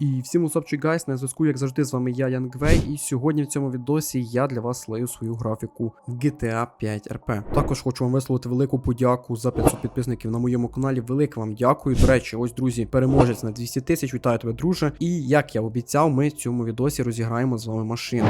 І всім усопчик гайс, на зв'язку, як завжди, з вами я, Янгвей, і сьогодні в цьому відосі я для вас слею свою графіку в GTA 5 RP. Також хочу вам висловити велику подяку за 500 підписників на моєму каналі. Велике вам дякую. До речі, ось друзі, переможець на 200 тисяч. Вітаю тебе, друже. І як я обіцяв, ми в цьому відосі розіграємо з вами машину.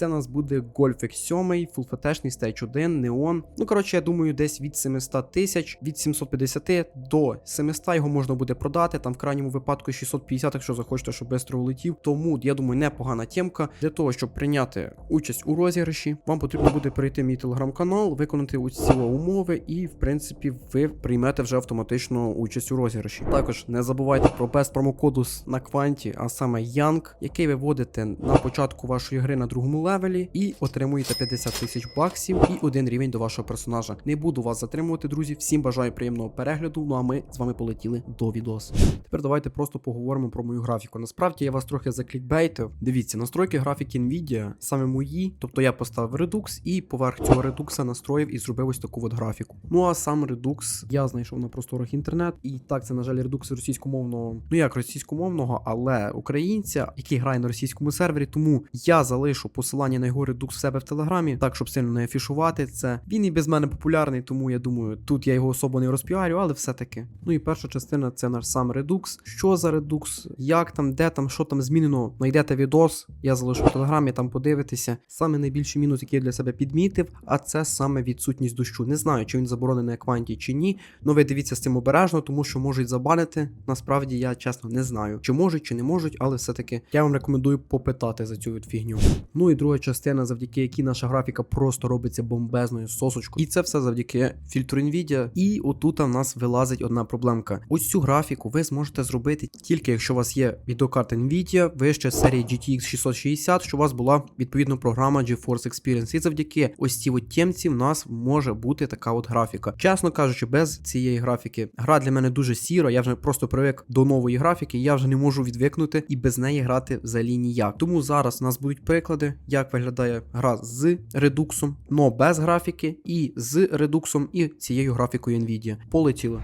Це у нас буде Golf X7, Full FTшний Stage 1, Neon. Ну, коротше, я думаю, десь від 700 тисяч, від 750 до 700 його можна буде продати. Там в крайньому випадку 650, якщо захочете, щоб швидко улетів. Тому, я думаю, непогана темка. Для того, щоб прийняти участь у розіграші, вам потрібно буде перейти в мій телеграм-канал, виконати усі умови, і, в принципі, ви приймете вже автоматично участь у розіграші. Також не забувайте про без промокоду на кванті, а саме Young, який ви вводите на початку вашої гри на другому левелі, і отримуєте 50 тисяч баксів і один рівень до вашого персонажа. Не буду вас затримувати, друзі. Всім бажаю приємного перегляду. Ну а ми з вами полетіли до відосу. Тепер давайте просто поговоримо про мою графіку. Насправді я вас трохи заклікбейтив. Дивіться, настройки графіки Nvidia саме мої, тобто я поставив Redux і поверх цього Redux настроїв і зробив ось таку от графіку. Ну а сам Redux я знайшов на просторах інтернет. І так, це, на жаль, Redux російськомовного, ну як російськомовного, але українця, який грає на російському сервері, тому я залишу посилання на його Redux в себе в телеграмі, так щоб сильно не афішувати це. Він і без мене популярний, тому я думаю, тут я його особо не розпіарю, але все-таки. Ну і перша частина це наш сам Redux. Що за Redux, як там, де там, що там змінено, знайдете відос, я залишу в телеграмі, там подивитися. Саме найбільший мінус, який я для себе підмітив, а це саме відсутність дощу. Не знаю, чи він заборонений на кванті чи ні. Ну ви дивіться з цим обережно, тому що можуть забанити. Насправді я чесно не знаю, чи можуть, чи не можуть, але все-таки я вам рекомендую попитати за цю фігню. Ну і друга частина, завдяки якій наша графіка просто робиться бомбезною сосочкою. І це все завдяки фільтру Nvidia. І отут в нас вилазить одна проблемка. Ось цю графіку ви зможете зробити тільки якщо у вас є відеокарта Nvidia вище серії GTX 660, що у вас була відповідно програма GeForce Experience. І завдяки ось цій от темці в нас може бути така от графіка. Чесно кажучи, без цієї графіки гра для мене дуже сіра. Я вже просто привик до нової графіки, я вже не можу відвикнути і без неї грати взагалі ніяк. Тому зараз у нас будуть приклади, як виглядає гра з редуксом, но без графіки, і з редуксом, і цією графікою Nvidia. Полетіли.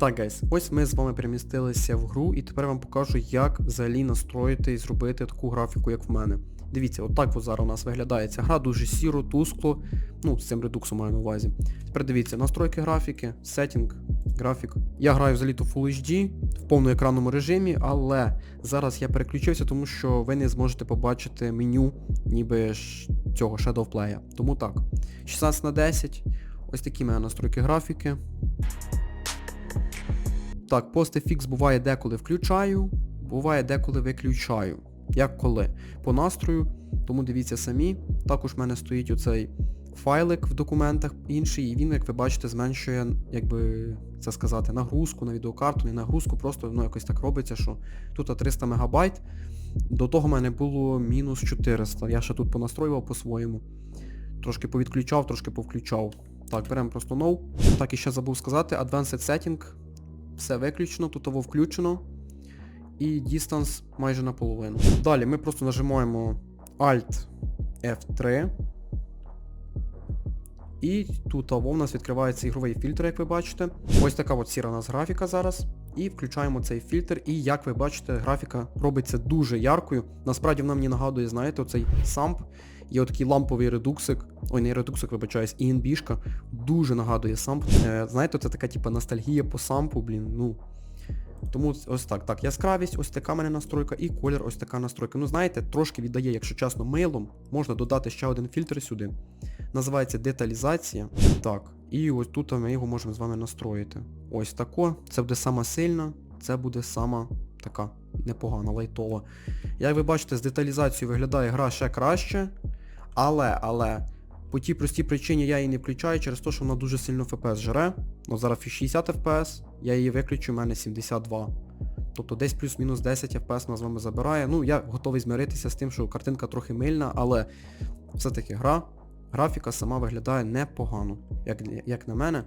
Так, гайс, ось ми з вами перемістилися в гру, і тепер вам покажу, як взагалі настроїти і зробити таку графіку, як в мене. Дивіться, отак от зараз у нас виглядає ця гра, дуже сіро, тускло. Ну, з цим редуксом маю на увазі. Тепер дивіться, настройки графіки, сеттінг, графік. Я граю взагалі то Full HD в повноекранному режимі, але зараз я переключився, тому що ви не зможете побачити меню ніби цього Shadow Play. Тому так. 16 на 10. Ось такі мене настройки графіки. Так, PostFX буває деколи включаю, буває деколи виключаю. Як коли? По настрою, тому дивіться самі. Також в мене стоїть оцей файлик в документах інший, і він, як ви бачите, зменшує, як би це сказати, нагрузку на відеокарту, не нагрузку, просто ну, якось так робиться, що тут 300 МБ. До того в мене було мінус 400. Я ще тут понастроював по-своєму. Трошки повідключав, трошки повключав. Так, беремо просто No. Так, і ще забув сказати, Advanced Setting. Все виключено, тут того включено. І Distance майже наполовину. Далі ми просто нажимаємо Alt F3. І тут в нас відкривається ігровий фільтр, як ви бачите. Ось така от сіра у нас графіка зараз. І включаємо цей фільтр. І як ви бачите, графіка робиться дуже яркою. Насправді вона мені нагадує, знаєте, оцей самп. Є отакий ламповий редуксик. Ой, не редуксик, вибачаюсь, і NB-шка. Дуже нагадує самп. Е, знаєте, це така типа ностальгія по сампу, блін. Ну. Тому ось так. Так, яскравість, ось така мене настройка, і колір, ось така настройка. Ну, знаєте, трошки віддає, якщо чесно, милом. Можна додати ще один фільтр сюди. Називається деталізація. Так. І ось тут ми його можемо з вами настроїти. Ось тако. Це буде сама сильна, це буде сама така непогана, лайтова. Як ви бачите, з деталізацією виглядає гра ще краще. Але, але, по тій простій причині я її не включаю через те, що вона дуже сильно FPS жере. Ну зараз 60 FPS, я її виключу, у мене 72. Тобто десь плюс-мінус 10 FPS вона з вами забирає. Ну, я готовий змиритися з тим, що картинка трохи мильна, але все-таки гра, графіка сама виглядає непогано, як, як на мене.